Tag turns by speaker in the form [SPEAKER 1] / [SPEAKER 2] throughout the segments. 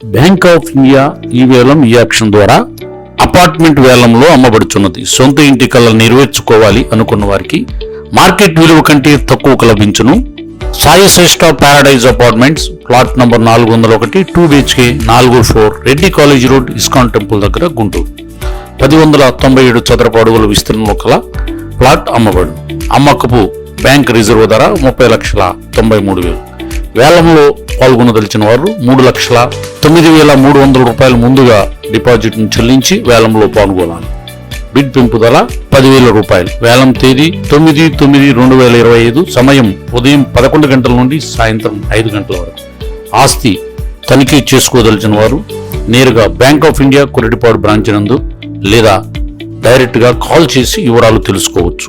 [SPEAKER 1] Bank of India ఈ వేలం ఈ యాక్షన్ ద్వారా అపార్ట్మెంట్ వేలంలో అమ్మబడుచున్నది. సొంత ఇంటి కళ నెరవేర్చుకోవాలి అనుకున్న వారికి మార్కెట్ విలువ కంటే తక్కువకు లభించును Sai Shreshta apartments plot number నాలుగు వందల ఒకటి టూ బిహెచ్కే నాలుగు four Reddy college road ISKCON temple దగ్గర గుంటూరు. పది వందల తొంభై ఏడు చదరపు అడుగుల విస్తీర్ణంలో కల ప్లాట్ అమ్మబడు అమ్మకపు బ్యాంక్ రిజర్వ్ ధర ముప్పై లక్షల తొంభై మూడు వేలు. వేలంలో పాల్గొనదలిచిన వారు మూడు లక్షల తొమ్మిది వేల మూడు వందల రూపాయలు ముందుగా డిపాజిట్ను చెల్లించి వేలంలో పాల్గొనాలి. బిడ్ పెంపుదల పదివేల రూపాయలు. వేలం తేదీ తొమ్మిది తొమ్మిది రెండు వేల ఇరవై ఐదు సమయం ఉదయం పదకొండు గంటల నుండి సాయంత్రం ఐదు గంటల వరకు. ఆస్తి తనిఖీ చేసుకోదలిచిన వారు నేరుగా Bank of India Koratipadu branch నందు లేదా డైరెక్ట్గా కాల్ చేసి వివరాలు తెలుసుకోవచ్చు.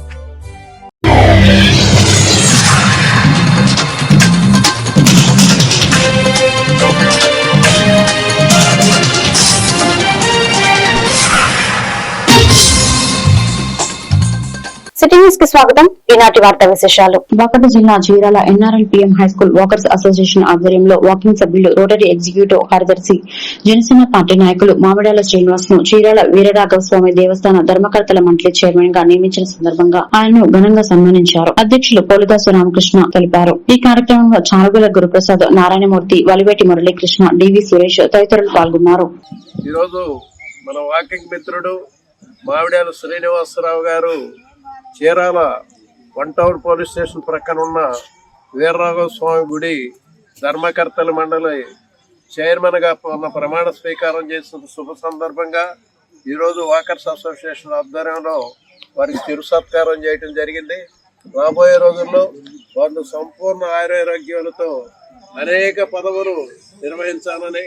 [SPEAKER 2] city న్యూస్కి స్వాగతం. ఈనాటి వార్తా విశేషాలు.
[SPEAKER 3] బాపట్ల జిల్లా Chirala NRL PM high school walkers association ఆధ్వర్యంలో వాకింగ్ సభ్యులు రోటరీ ఎగ్జిక్యూటివ్ కార్యదర్శి జనసేన పార్టీ నాయకులు మామిడాల శ్రీనివాస్ను చీరాల వీరరాఘవ స్వామి దేవస్థాన ధర్మకర్తల మండలి చైర్మన్గా నియమించిన సందర్భంగా ఆయనను ఘనంగా సన్మానించారు. అధ్యక్షులు పోలిదాసు రామకృష్ణ తెలిపారు. ఈ కార్యక్రమంలో చారుగుల గురుప్రసాద్ నారాయణమూర్తి వలివేటి మురళీకృష్ణ డివి సురేష్ తదితరులు పాల్గొన్నారు.
[SPEAKER 4] ఈరోజు మన వాకింగ్ మిత్రుడు మామిడాల శ్రీనివాసరావు గారు Chirala one town police station ప్రక్కన ఉన్న వీరరాఘవ స్వామి గుడి ధర్మకర్తల మండలి చైర్మన్గా ఉన్న ప్రమాణ స్వీకారం చేసిన శుభ సందర్భంగా ఈరోజు వాకర్స్ అసోసియేషన్ ఆధ్వర్యంలో వారికి చిరు సత్కారం చేయటం జరిగింది. రాబోయే రోజుల్లో వాళ్ళు సంపూర్ణ ఆయురారోగ్యాలతో అనేక పదవులు నిర్వహించాలని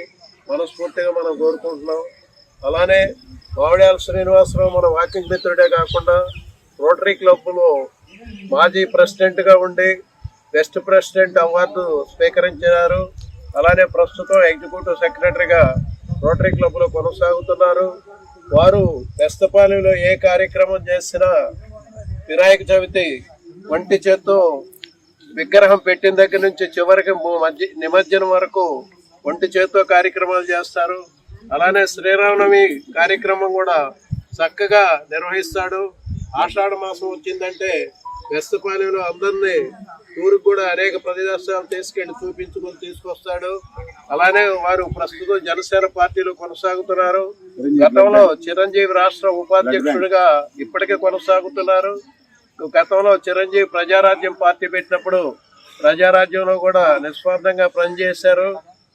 [SPEAKER 4] మనస్ఫూర్తిగా మనం కోరుకుంటున్నాం. అలానే మామిడాల శ్రీనివాసరావు మన వాకింగ్ మిత్రుడే కాకుండా రోటరీ క్లబ్లో మాజీ ప్రెసిడెంట్గా ఉండి బెస్ట్ ప్రెసిడెంట్ అవార్డు స్వీకరించారు. అలానే ప్రస్తుతం ఎగ్జిక్యూటివ్ సెక్రటరీగా రోటరీ క్లబ్లో కొనసాగుతున్నారు. వారు బెస్తపాలెంలో ఏ కార్యక్రమం చేసినా వినాయక చవితి వంటి చేత్తో విగ్రహం పెట్టిన దగ్గర నుంచి చివరికి మధ్య నిమజ్జనం వరకు ఒంటి చేత్తో కార్యక్రమాలు చేస్తారు. అలానే శ్రీరామనవమి కార్యక్రమం కూడా చక్కగా నిర్వహిస్తాడు. ఆషాఢ మాసం వచ్చిందంటే వెస్తపాలెంలో అందరినీ ఊరికి కూడా అనేక ప్రదేశాలు తీసుకెళ్ళి చూపించుకొని తీసుకొస్తాడు. అలానే వారు ప్రస్తుతం జనసేన పార్టీలో కొనసాగుతున్నారు. గతంలో చిరంజీవి రాష్ట్ర ఉపాధ్యక్షుడిగా ఇప్పటికే కొనసాగుతున్నారు. గతంలో చిరంజీవి ప్రజారాజ్యం పార్టీ పెట్టినప్పుడు ప్రజారాజ్యంలో కూడా నిస్వార్థంగా పనిచేశారు.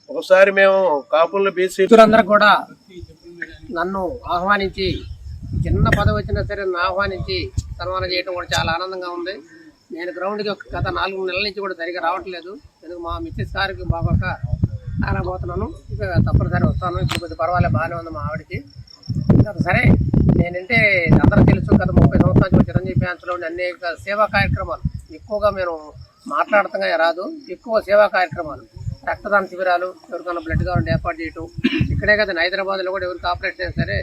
[SPEAKER 4] ఒకసారి మేము కాపులను బీసీ
[SPEAKER 5] కూడా నన్ను ఆహ్వానించి చిన్న పదవి వచ్చినా సరే ఆహ్వానించి సన్మానం చేయడం కూడా చాలా ఆనందంగా ఉంది. నేను గ్రౌండ్కి ఒక గత నాలుగు నెలల నుంచి కూడా సరిగా రావట్లేదు. ఎందుకు మా మిస్సెస్ గారికి బాగోక రాబోతున్నాను ఇక తప్పనిసరి వస్తాను. ఇప్పుడు కొద్ది పర్వాలేదు బాగానే ఉంది మా ఆవిడకి. ఇంకా సరే నేనంటే అందరూ తెలుసు గత ముప్పై సంవత్సరాల నుంచి చిరంజీవి ఫ్యాన్స్లో అన్ని అనేక సేవా కార్యక్రమాలు. ఎక్కువగా మేము మాట్లాడటంగా రాదు. ఎక్కువ సేవా కార్యక్రమాలు. రక్తదాన శిబిరాలు ఎవరికైనా బ్లడ్ కావాలంటే ఏర్పాటు చేయటం. ఇక్కడే కదా హైదరాబాద్లో కూడా ఎవరికి ఆపరేషన్ అయినా సరే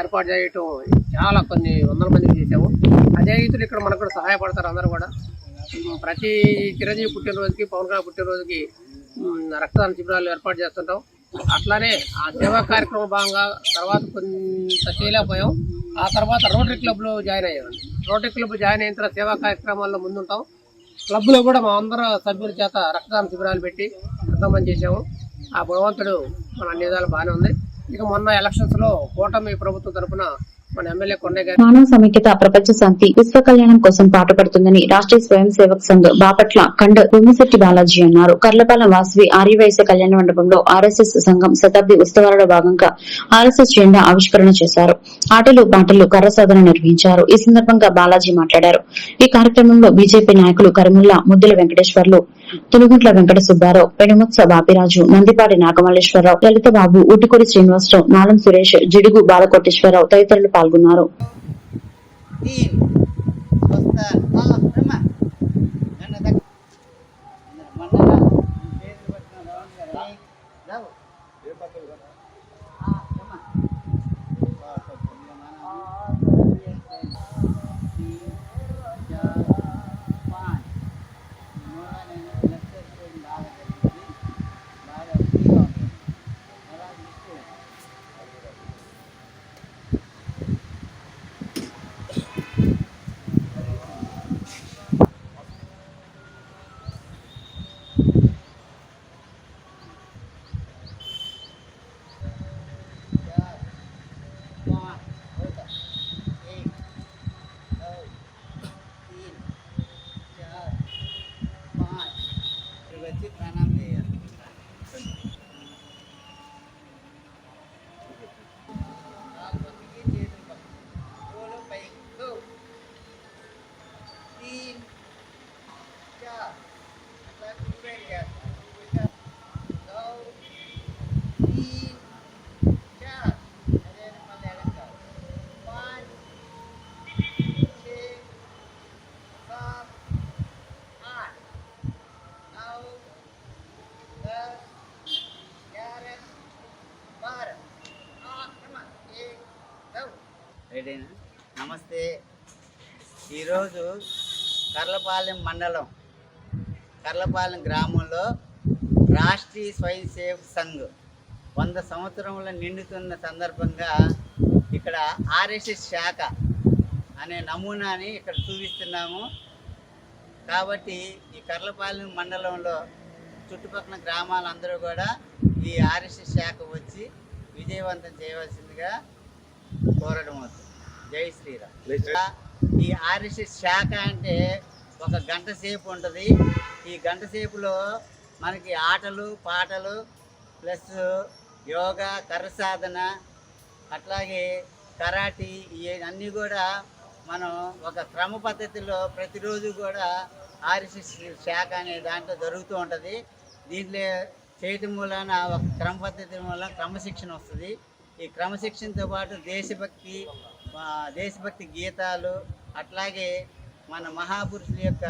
[SPEAKER 5] ఏర్పాటు చేయటం చాలా కొన్ని వందల మందికి చేసాము అదే రీతిలో ఇక్కడ మనకు కూడా సహాయపడతారు అందరూ కూడా. ప్రతి చిరంజీవి పుట్టినరోజుకి పవన్ కళ్యాణ్ పుట్టినరోజుకి రక్తదాన శిబిరాలు ఏర్పాటు చేస్తుంటాం. అట్లానే ఆ సేవా కార్యక్రమం భాగంగా తర్వాత కొంత చేయలేకపోయాం. ఆ తర్వాత రోటరీ క్లబ్లో జాయిన్ అయ్యామండి రోటరీ క్లబ్ జాయిన్ అయిన తర్వాత సేవా కార్యక్రమాల్లో ముందుంటాం. క్లబ్లో కూడా మా అందరూ సభ్యుల చేత రక్తదాన శిబిరాలు పెట్టి రక్తదానం చేసాము ఆ భగవంతుడు మన అన్ని విధాలు బాగానే ఉంది. ఇక మొన్న ఎలక్షన్స్లో కూటమి ప్రభుత్వం తరఫున మన ఎమ్మెల్యే కొండయ్య గారు
[SPEAKER 3] మానవ సమైక్యత ప్రపంచ శాంతి విశ్వ కళ్యాణం కోసం పాటుపడుతుందని రాష్ట్రీయ స్వయం సేవక్ సంఘ్ బాపట్ల ఖండ్ భూమిశెట్టి బాలాజీ అన్నారు. కర్లపాలెం వాసవి ఆర్యవైశ్య కళ్యాణ మండపంలో ఆర్ఎస్ఎస్ సంఘం శతాబ్ది ఉత్సవాలలో భాగంగా ఆర్ఎస్ఎస్ జెండా ఆవిష్కరణ చేశారు. ఆటలు పాటలు కర్ర సాధన నిర్వహించారు. ఈ సందర్భంగా బాలాజీ మాట్లాడారు. ఈ కార్యక్రమంలో బీజేపీ నాయకులు కరిముల్లా ముద్దుల వెంకటేశ్వర్లు తులుగుంట్ల వెంకట సుబ్బారావు పెనుముత్స బాపిరాజు నందిపాటి నాగమల్లేశ్వరరావు లలితబాబు ఊటికూరి శ్రీనివాసరావు నాలం సురేష్ జిడుగు బాలకోటేశ్వరరావు తదితరులు పాల్గొన్నారు.
[SPEAKER 6] రెడీనా? నమస్తే. ఈరోజు కర్లపాలెం మండలం కర్లపాలెం గ్రామంలో రాష్ట్రీయ స్వయం సేవక్ సంఘ్ వంద సంవత్సరముల నిండుతున్న సందర్భంగా ఇక్కడ ఆర్ఎస్ఎస్ శాఖ అనే నమూనాని ఇక్కడ చూపిస్తున్నాము. కాబట్టి ఈ కర్లపాలెం మండలంలో చుట్టుపక్కల గ్రామాలందరూ కూడా ఈ ఆర్ఎస్ఎస్ శాఖ వచ్చి విజయవంతం చేయవలసిందిగా కోరడం అవుతుంది. జై శ్రీరామ్. ఈ ఆర్ఎస్ఎస్ శాఖ అంటే ఒక గంట సేపు ఉంటుంది. ఈ గంట సేపులో మనకి ఆటలు పాటలు ప్లస్ యోగా కర్ర సాధన అట్లాగే కరాటీ ఇవన్నీ కూడా మనం ఒక క్రమ పద్ధతిలో ప్రతిరోజు కూడా ఆర్ఎస్ఎస్ శాఖ అనే దాంట్లో జరుగుతూ ఉంటుంది. దీంట్లో చేయటం మూలాన ఒక క్రమ పద్ధతి వల్ల క్రమశిక్షణ వస్తుంది. ఈ క్రమశిక్షణతో పాటు దేశభక్తి దేశభక్తి గీతాలు అట్లాగే మన మహాపురుషుల యొక్క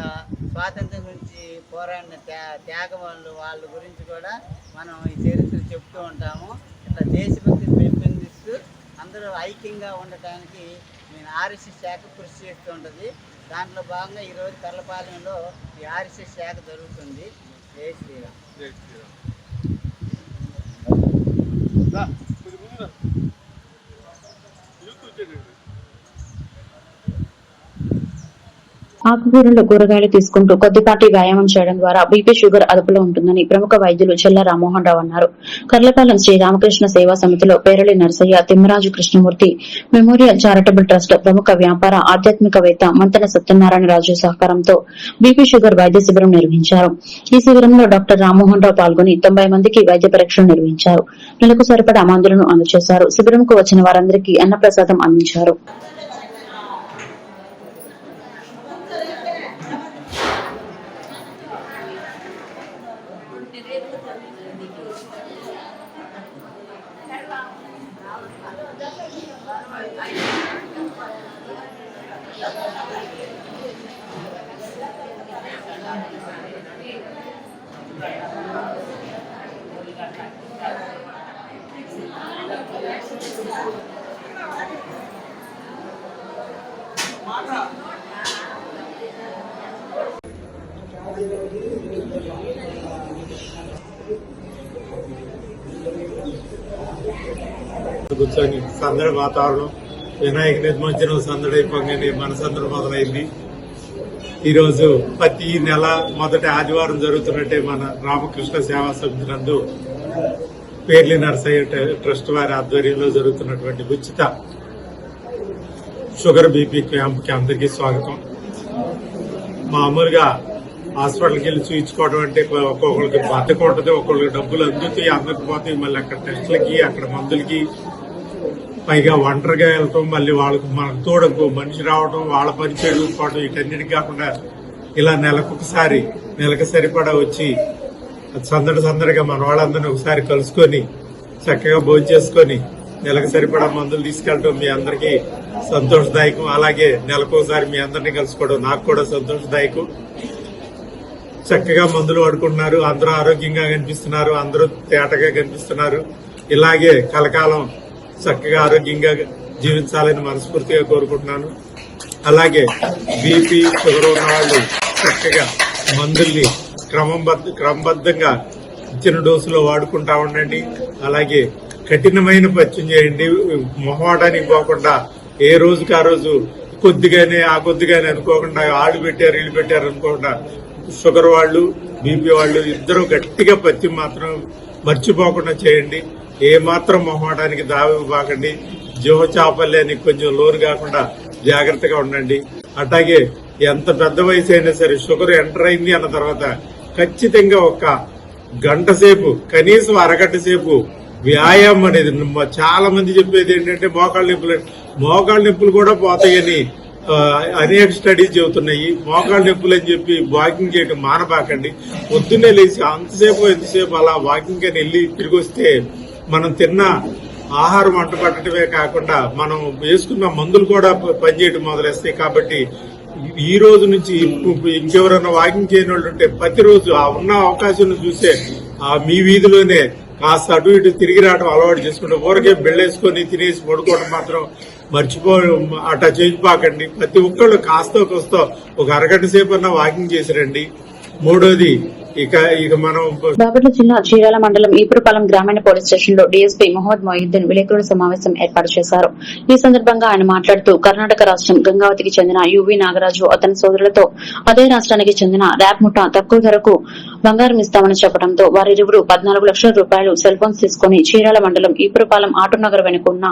[SPEAKER 6] స్వాతంత్రం గురించి పోరాడిన త్యా త్యాగం వాళ్ళు వాళ్ళ గురించి కూడా మనం ఈ చరిత్ర చెప్తూ ఉంటాము. ఇట్లా దేశభక్తిని పెంపొందిస్తూ అందరూ ఐక్యంగా ఉండటానికి నేను ఆర్ఎస్ఎస్ శాఖ కృషి చేస్తూ ఉంటుంది. దాంట్లో భాగంగా ఈరోజు కర్లపాలెంలో ఈ ఆర్ఎస్ఎస్ శాఖ జరుగుతుంది. జై శ్రీరామ్.
[SPEAKER 3] ఆకుకూరలు కూరగాయలు తీసుకుంటూ కొద్దిపాటి వ్యాయామం చేయడం ద్వారా బీపీ షుగర్ అదుపులో ఉంటుందని ప్రముఖ వైద్యులు చెల్ల రామ్మోహన్ రావు అన్నారు. కర్లపాలెం శ్రీ రామకృష్ణ సేవా సమితిలో Perali Narasaiah Timmaraju Krishnamurthy memorial charitable trust ప్రముఖ వ్యాపార ఆధ్యాత్మికవేత్త మంతన సత్యనారాయణ రాజు సహకారంతో బీపీ షుగర్ వైద్య శిబిరం నిర్వహించారు. ఈ శిబిరంలో డాక్టర్ రామ్మోహన్ రావు పాల్గొని తొంభై మందికి వైద్య పరీక్షలు నిర్వహించారు. నెలకు సరిపడా మందులను అందజేశారు. శిబిరంకు వచ్చిన వారందరికీ అన్నప్రసాదం అందించారు.
[SPEAKER 7] కూర్చొని సందడి వాతావరణం. వినాయక నిమజ్జనం సందడైపోగానే మన సందడి మొదలైంది. ఈరోజు ప్రతి నెల మొదటి ఆదివారం జరుగుతున్నట్టే మన రామకృష్ణ సేవా సమితి నందు పేర్లి నర్సయ్య ట్రస్ట్ వారి ఆధ్వర్యంలో జరుగుతున్నటువంటి ఉచిత షుగర్ బీపీ క్యాంప్కి అందరికీ స్వాగతం. మామూలుగా హాస్పిటల్కి వెళ్ళి చూయించుకోవడం అంటే ఒక్కొక్కరికి బద్దకం ఉంటుంది ఒక్కొక్కరికి డబ్బులు అందుతాయి అందకపోతాయి మళ్ళీ అక్కడ టెస్టులకి అక్కడ మందులకి పైగా ఒంటరిగా వెళ్ళటం మళ్ళీ వాళ్ళకు మనకు తోడకు మనిషి రావడం వాళ్ళ పని చేసుకోవడం వీటన్నిటి కాకుండా ఇలా నెలకొకసారి నెలకు సరిపడా వచ్చి సందడి సందడిగా మన వాళ్ళందరినీ ఒకసారి కలుసుకొని చక్కగా భోజనం చేసుకొని నెలకు సరిపడా మందులు తీసుకెళ్ళడం మీ అందరికీ సంతోషదాయకం. అలాగే నెలకోసారి మీ అందరినీ కలుసుకోవడం నాకు కూడా సంతోషదాయకం. చక్కగా మందులు వాడుకుంటున్నారు. అందరూ ఆరోగ్యంగా కనిపిస్తున్నారు. అందరూ తేటగా కనిపిస్తున్నారు. ఇలాగే కలకాలం చక్కగా ఆరోగ్యంగా జీవించాలని మనస్ఫూర్తిగా కోరుకుంటున్నాను. అలాగే బీపీ షుగర్ ఉన్న వాళ్ళు చక్కగా మందుల్ని క్రమబద్ధ క్రమబద్ధంగా ఇచ్చిన డోసులో వాడుకుంటా ఉండండి. అలాగే కఠినమైన పత్యం చేయండి. మొహమాటానికి పోకుండా ఏ రోజుకి ఆ రోజు కొద్దిగానే ఆ కొద్దిగానే అనుకోకుండా ఆళ్ళు పెట్టారు ఇల్లు పెట్టారు అనుకోకుండా షుగర్ వాళ్ళు బీపీ వాళ్ళు ఇద్దరు గట్టిగా పత్యం మాత్రం మర్చిపోకుండా చేయండి. ఏ మాత్రం మొహమాటానికి దావి బాకండి జీవ చాపల్యానికి కొంచెం లోరు కాకుండా జాగ్రత్తగా ఉండండి. అట్లాగే ఎంత పెద్ద వయసు అయినా సరే షుగర్ ఎంటర్ అయింది అన్న తర్వాత ఖచ్చితంగా ఒక గంట సేపు కనీసం అరగంట సేపు వ్యాయామం అనేది చాలా మంది చెప్పేది ఏంటంటే మోకాళ్ళ నొప్పులు మోకాళ్ళ నొప్పులు కూడా పోతాయని అనేక స్టడీస్ చెబుతున్నాయి. మోకాళ్ళ నొప్పులు అని చెప్పి వాకింగ్ చేయడం మానబాకండి. పొద్దున్నే లేచి అంతసేపు ఎంతసేపు అలా వాకింగ్ అని వెళ్ళి తిరిగి వస్తే మనం తిన్న ఆహారం వంట పట్టడమే కాకుండా మనం వేసుకున్న మందులు కూడా పనిచేయడం మొదలేస్తాయి. కాబట్టి ఈ రోజు నుంచి ఇంకెవరైనా వాకింగ్ చేయని వాళ్ళు ఉంటే ప్రతిరోజు ఆ ఉన్న అవకాశం చూసే ఆ మీ వీధిలోనే కాస్త అటు ఇటు తిరిగి రావడం అలవాటు చేసుకుంటే ఊరికే బెళ్ళేసుకొని తినేసి పడుకోవడం మాత్రం మర్చిపో అట్లా చేసిపోకండి ప్రతి ఒక్కళ్ళు కాస్తో కోస్తో ఒక అరగంట సేపు అన్నా వాకింగ్ చేసి రండి. మూడోది ఇక ఇక మనం
[SPEAKER 3] బాపట్ల జిల్లా చీరాల మండలం ఈపురపాలెం గ్రామీణ పోలీస్ స్టేషన్లో డీఎస్పీ మొహమ్మద్ మొయిద్దీన్ విలేకరుల సమావేశం ఏర్పాటు చేశారు. ఈ సందర్భంగా ఆయన మాట్లాడుతూ కర్ణాటక రాష్ట్రం గంగావతికి చెందిన యువి నాగరాజు అతని సోదరులతో అదే రాష్ట్రానికి చెందిన ర్యాప్ ముఠా తక్కువ ధరకు బంగారం ఇస్తామని చెప్పడంతో వారిరువురు పద్నాలుగు లక్షల రూపాయలు సెల్ ఫోన్స్ తీసుకుని చీరాల మండలం ఈపురపాలెం ఆటోనగర్ వెనుకున్న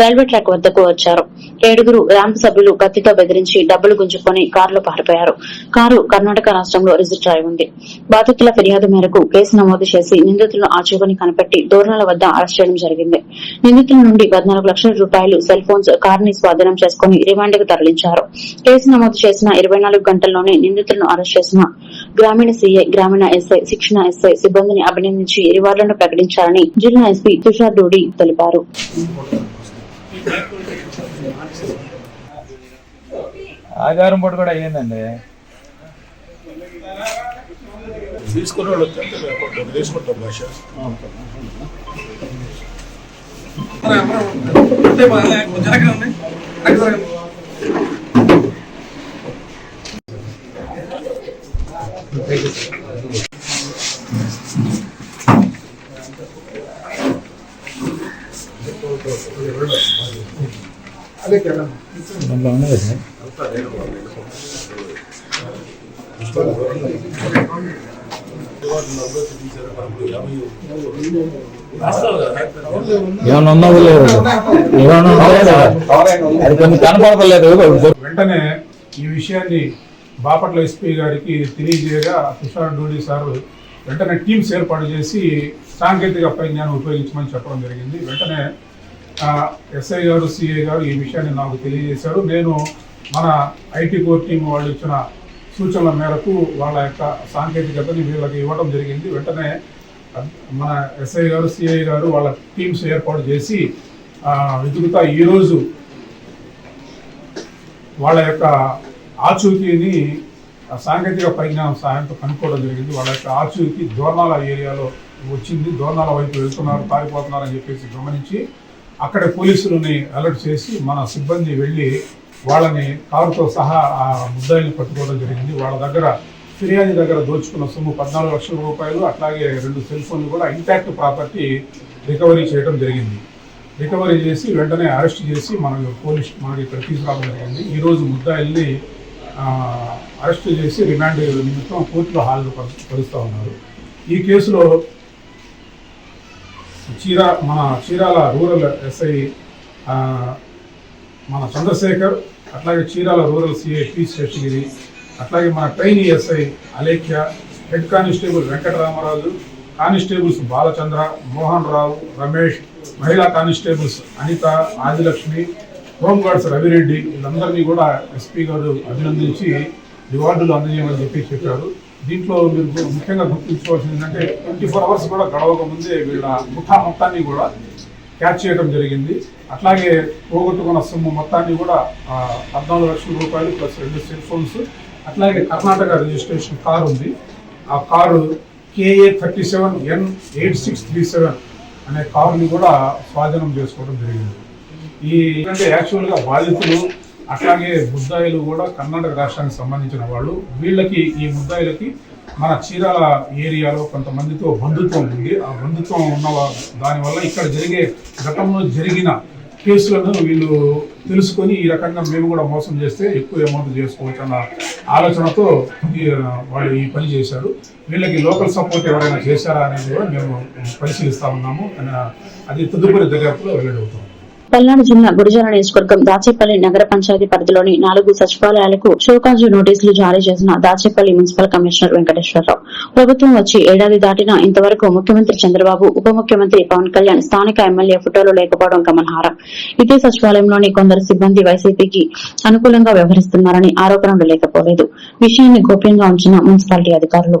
[SPEAKER 3] రైల్వే ట్రాక్ వద్దకు వచ్చారు. ఏడుగురు ర్యాంప్ సభ్యులు కత్తితో బెదిరించి డబ్బులు గుంజుకొని కారులో పారిపోయారు. కారు కర్ణాటక రాష్ట్రంలో రిజిస్టర్ అయి ఉంది. బాధితుల ఫిర్యాదు మేరకు కేసు నమోదు చేసి నిందితులను ఆచూకని కనిపెట్టి దోర్నాల వద్ద అరెస్ట్ చేయడం జరిగింది. నిందితుల నుండి పద్నాలుగు లక్షల రూపాయలు సెల్ ఫోన్స్ కారుని స్వాధీనం చేసుకుని రిమాండ్కు తరలించారు. కేసు నమోదు చేసిన ఇరవై నాలుగు గంటల్లోనే నిందితులను అరెస్ట్ చేసిన గ్రామీణ సీఐ గ్రామీణ ఎస్ఐ శిక్షణ ఎస్ఐ సిబ్బందిని అభినందించి రివార్డులను ప్రకటించారని జిల్లా ఎస్పీ తుషార్ డూడి తెలిపారు.
[SPEAKER 8] ఆదివారం పూట కూడా అయ్యిందండి.
[SPEAKER 9] వాళ్ళు తీసుకుంటాం భాష
[SPEAKER 8] దాంట్లో ఉన్నది లేదు? అది కొన్ని
[SPEAKER 9] వెంటనే ఈ విషయాన్ని బాపట్ల ఎస్పీ గారికి తెలియజేయగా తుషార్ డూడి సార్ వెంటనే టీమ్స్ ఏర్పాటు చేసి సాంకేతిక పరిజ్ఞానం ఉపయోగించమని చెప్పడం జరిగింది. వెంటనే ఎస్ఐ గారు సిఐ గారు ఈ విషయాన్ని నాకు తెలియజేశారు. నేను మన ఐటీ కోర్ టీం వాళ్ళు ఇచ్చిన సూచనల మేరకు వాళ్ళ యొక్క సాంకేతికతని వీళ్ళకి ఇవ్వడం జరిగింది. వెంటనే మన ఎస్ఐ గారు సిఐ గారు వాళ్ళ టీమ్స్ ఏర్పాటు చేసి వెతుకుతా ఈరోజు వాళ్ళ యొక్క ఆచూకీని సాంకేతిక పరిజ్ఞానం సాయంతో కనుక్కోవడం జరిగింది. వాళ్ళ యొక్క ఆచూకీ దోర్నాల ఏరియాలో వచ్చింది. దోర్నాల వైపు వెళ్తున్నారు పారిపోతున్నారని చెప్పేసి గమనించి అక్కడ పోలీసులని అలర్ట్ చేసి మన సిబ్బంది వెళ్ళి వాళ్ళని కారుతో సహా ఆ ముద్దాయిని పట్టుకోవడం జరిగింది. వాళ్ళ దగ్గర ఫిర్యాదు దగ్గర దోచుకున్న సొమ్ము పద్నాలుగు లక్షల రూపాయలు అట్లాగే రెండు సెల్ ఫోన్లు కూడా ఇంటాక్ట్ ప్రాపర్టీ రికవరీ చేయడం జరిగింది. రికవరీ చేసి వెంటనే అరెస్ట్ చేసి మన పోలీస్ మనకి ఇక్కడ తీసుకురావడం జరిగింది. ఈరోజు ముద్దాయిల్ని అరెస్ట్ చేసి రిమాండ్ నిమిత్తం కోర్టులో హాజరు పరుస్తూ ఉన్నారు. ఈ కేసులో చీరా మన చీరాల రూరల్ ఎస్ఐ మన చంద్రశేఖర్ అట్లాగే Chirala rural CI P Seshagiri అట్లాగే మన trainee SI Alekhya head constable Venkataramaraju constables Balachandra Mohan Rao Ramesh మహిళా constables Anitha Adilakshmi home guards Ravireddy వీళ్ళందరినీ కూడా ఎస్పీ గారు అభినందించి రివార్డులు అందజేయమని చెప్పి చెప్పారు. దీంట్లో మీరు ముఖ్యంగా గుర్తుంచుకోవాల్సింది ఏంటంటే ట్వంటీ ఫోర్ అవర్స్ కూడా గడవక ముందే వీళ్ళ ముఠా మొత్తాన్ని కూడా క్యాచ్ చేయడం జరిగింది. అట్లాగే పోగొట్టుకున్న సొమ్ము మొత్తాన్ని కూడా పద్నాలుగు లక్షల రూపాయలు ప్లస్ రెండు సెల్ ఫోన్స్ అట్లాగే కర్ణాటక రిజిస్ట్రేషన్ కారు ఉంది. ఆ car KA thirty seven N eight six three seven అనే కారుని కూడా స్వాధీనం చేసుకోవడం జరిగింది. ఈ అంటే యాక్చువల్గా బాధితులు అట్లాగే ముద్దాయిలు కూడా కర్ణాటక రాష్ట్రానికి సంబంధించిన వాళ్ళు వీళ్ళకి ఈ ముద్దాయిలకి మన చీరాల ఏరియాలో కొంతమందితో బంధుత్వం ఉంది. ఆ బంధుత్వం ఉన్న దానివల్ల ఇక్కడ జరిగే గతంలో జరిగిన కేసులను వీళ్ళు తెలుసుకొని ఈ రకంగా మేము కూడా మోసం చేస్తే ఎక్కువ అమౌంట్ చేసుకోవచ్చు అన్న ఆలోచనతో వాళ్ళు ఈ పని చేశారు. వీళ్ళకి లోకల్ సపోర్ట్ ఎవరైనా చేశారా అనేది కూడా మేము పరిశీలిస్తా ఉన్నాము. అది తదుపరి దర్యాప్తులో వెల్లడవుతుంది.
[SPEAKER 3] పల్నాడు జిల్లా గురిజాల నియోజకవర్గం దాచేపల్లి నగర పంచాయతీ పరిధిలోని నాలుగు సచివాలయాలకు షోకాజు నోటీసులు జారీ చేసిన దాచేపల్లి మున్సిపల్ కమిషనర్ వెంకటేశ్వరరావు. ప్రభుత్వం వచ్చి ఏడాది దాటినా ఇంతవరకు ముఖ్యమంత్రి చంద్రబాబు ఉప ముఖ్యమంత్రి పవన్ కళ్యాణ్ స్థానిక ఎమ్మెల్యే ఫోటోలు లేకపోవడం గమనార్హం. ఇదే సచివాలయంలోని కొందరు సిబ్బంది వైసీపీకి అనుకూలంగా వ్యవహరిస్తున్నారని ఆరోపణలు లేకపోలేదు. విషయాన్ని గోప్యంగా ఉంచిన మున్సిపాలిటీ అధికారులు.